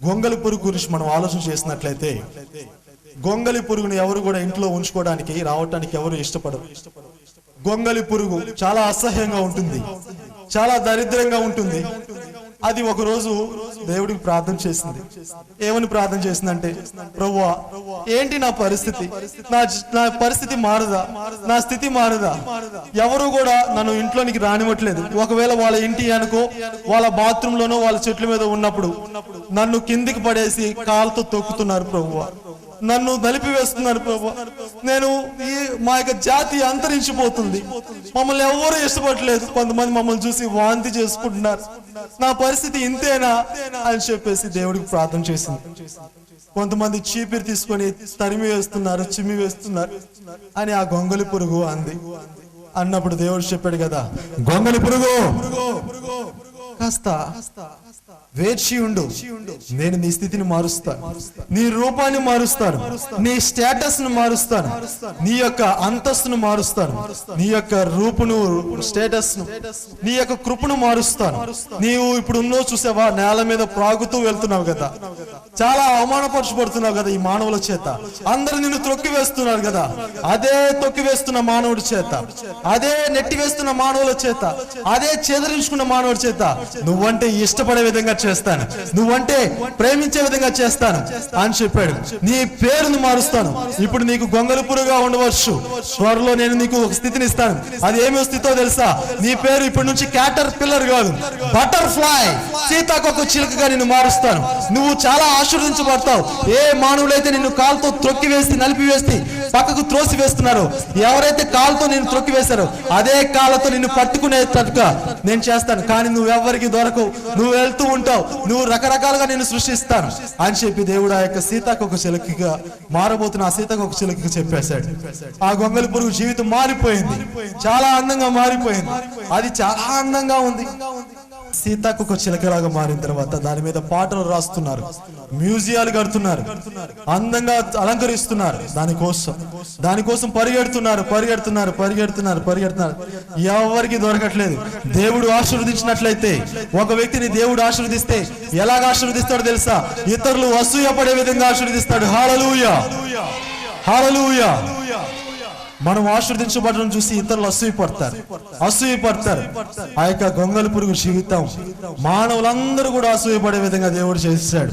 గొంగలి పురుగు గురించి మనం ఆలోచన చేసినట్లయితే గొంగలి పురుగుని ఎవరు కూడా ఇంట్లో ఉంచుకోవడానికి రావటానికి ఎవరు ఇష్టపడరు. గొంగలి పురుగు చాలా అసహ్యంగా ఉంటుంది చాలా దరిద్రంగా ఉంటుంది. అది ఒక రోజు దేవుడికి ప్రార్థన చేసింది. ఏమని ప్రార్థన చేసిందంటే ప్రభువా ఏంటి నా పరిస్థితి? నా నా పరిస్థితి మారదా? నా స్థితి మారదా? ఎవరు కూడా నన్ను ఇంట్లోనికి రానివ్వట్లేదు. ఒకవేళ వాళ్ళ ఇంటి అనుకో వాళ్ళ బాత్రూమ్ లోనో వాళ్ళ చెట్ల మీద ఉన్నప్పుడు నన్ను కిందికి పడేసి కాలుతో తొక్కుతున్నారు ప్రభువా నన్ను నలిపివేస్తున్నారు ప్రభు. నేను ఈ మా యొక్క జాతి అంతరించిపోతుంది. మమ్మల్ని ఎవరు ఇష్టపడలేదు కొంతమంది మమ్మల్ని చూసి వాంతి చేసుకుంటున్నారు. నా పరిస్థితి ఇంతేనా అని చెప్పేసి దేవుడికి ప్రార్థన చేసింది. కొంతమంది చీపిరి తీసుకొని తరిమి వేస్తున్నారు చిమ్మి వేస్తున్నారు అని ఆ గొంగలి పురుగు అంది. అన్నప్పుడు దేవుడు చెప్పాడు కదా గొంగలి పురుగు కాస్త వేర్చి ఉండు. నేను నీ స్థితిని మారుస్తాను నీ రూపాన్ని మారుస్తాను. నీ స్టేటస్ను మారుస్తాను. నీ యొక్క అంతస్తును మారుస్తాను. నీ యొక్క రూపును స్టేటస్ను నీ యొక్క కృపను మారుస్తాను. నీవు ఇప్పుడు ఉన్నో చూసావా? నేల మీద ప్రాగుతూ వెళ్తున్నావు కదా. చాలా అవమానపరచబడుతున్నావు కదా ఈ మానవుల చేత. అందరు నిన్ను త్రొక్కి వేస్తున్నారు కదా. అదే తొక్కి వేస్తున్న మానవుడి చేత. అదే నెట్టి వేస్తున్న మానవుల చేత. అదే చెదరించుకున్న మానవుడి చేత. నువ్వంటే ఇష్టపడే విధంగా చేస్తాను. నువ్వంటే ప్రేమించే విధంగా చేస్తాను. అని చెప్పాడు. నీ పేరును మారుస్తాను. ఇప్పుడు నీకు గొంగలి పురుగా ఉండవచ్చు. త్వరలో నేను నీకు ఒక స్థితిని ఇస్తాను. అది ఏమి స్థితో తెలుసా? నీ పేరు ఇప్పటి నుంచి క్యాటర్ పిల్లర్ కాదు. బటర్ఫ్లై సీతాకొక చిలుకగా నిన్ను మారుస్తాను. నువ్వు చాలా ఆశీర్వదించబడతావు. ఏ మానవులైతే నిన్ను కాలుతో త్రొక్కి వేసి నలిపి వేసి పక్కకు త్రోసి వేస్తున్నారు ఎవరైతే కాలుతో నిన్ను త్రొక్కి వేశారో అదే కాళ్ళతో నిన్ను పట్టుకునేటట్టుగా నేను చేస్తాను. కానీ నువ్వు ఎవరికి దొరకవు నువ్వు వెళ్తూ ఉంటావు. నువ్వు రకరకాలుగా నేను సృష్టిస్తాను. అని చెప్పి దేవుడు ఆ యొక్క సీతకు ఒక చిలకగా మారబోతున్న ఆ సీతకు ఒక చిలకగా చెప్పేశాడు. ఆ గొంగలి పురుగు జీవితం మారిపోయింది. చాలా అందంగా మారిపోయింది. అది చాలా అందంగా ఉంది. సీతాకు చిలకలాగా మారిన తర్వాత దాని మీద పాటలు రాస్తున్నారు. మ్యూజియాలు కడుతున్నారు. అందంగా అలంకరిస్తున్నారు. దానికోసం. దానికోసం పరిగెడుతున్నారు పరిగెడుతున్నారు పరిగెడుతున్నారు పరిగెడుతున్నారు. ఎవరికి దొరకట్లేదు. దేవుడు ఆశీర్వదించినట్లయితే ఒక వ్యక్తిని దేవుడు ఆశీర్వదిస్తే ఎలాగ ఆశీర్వదిస్తాడో తెలుసా? ఇతరులు అసూయపడే విధంగా ఆశీర్వదిస్తాడు. హాలలుయ. హాలలుయ. మనం ఆశీర్దించబడడం చూసి ఇతరులు అసూయపడతారు. అసూయపడతారు. ఆ యొక్క గొంగలి పురుగు జీవితం మానవులందరూ కూడా అసూయపడే విధంగా దేవుడు చేశాడు.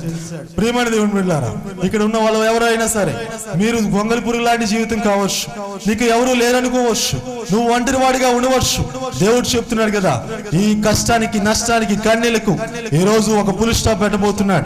ప్రియమైన దేవుని బిడ్డారా ఇక్కడ ఉన్న వాళ్ళు ఎవరైనా సరే మీరు గొంగలి పురుగు లాంటి జీవితం కావచ్చు. నీకు ఎవరు లేరనుకోవచ్చు. నువ్వు ఒంటరి వాడిగా ఉండవచ్చు. దేవుడు చెప్తున్నాడు కదా ఈ కష్టానికి నష్టానికి కన్నీలకు ఈ రోజు ఒక పులి స్టాప్ పెట్టబోతున్నాడు.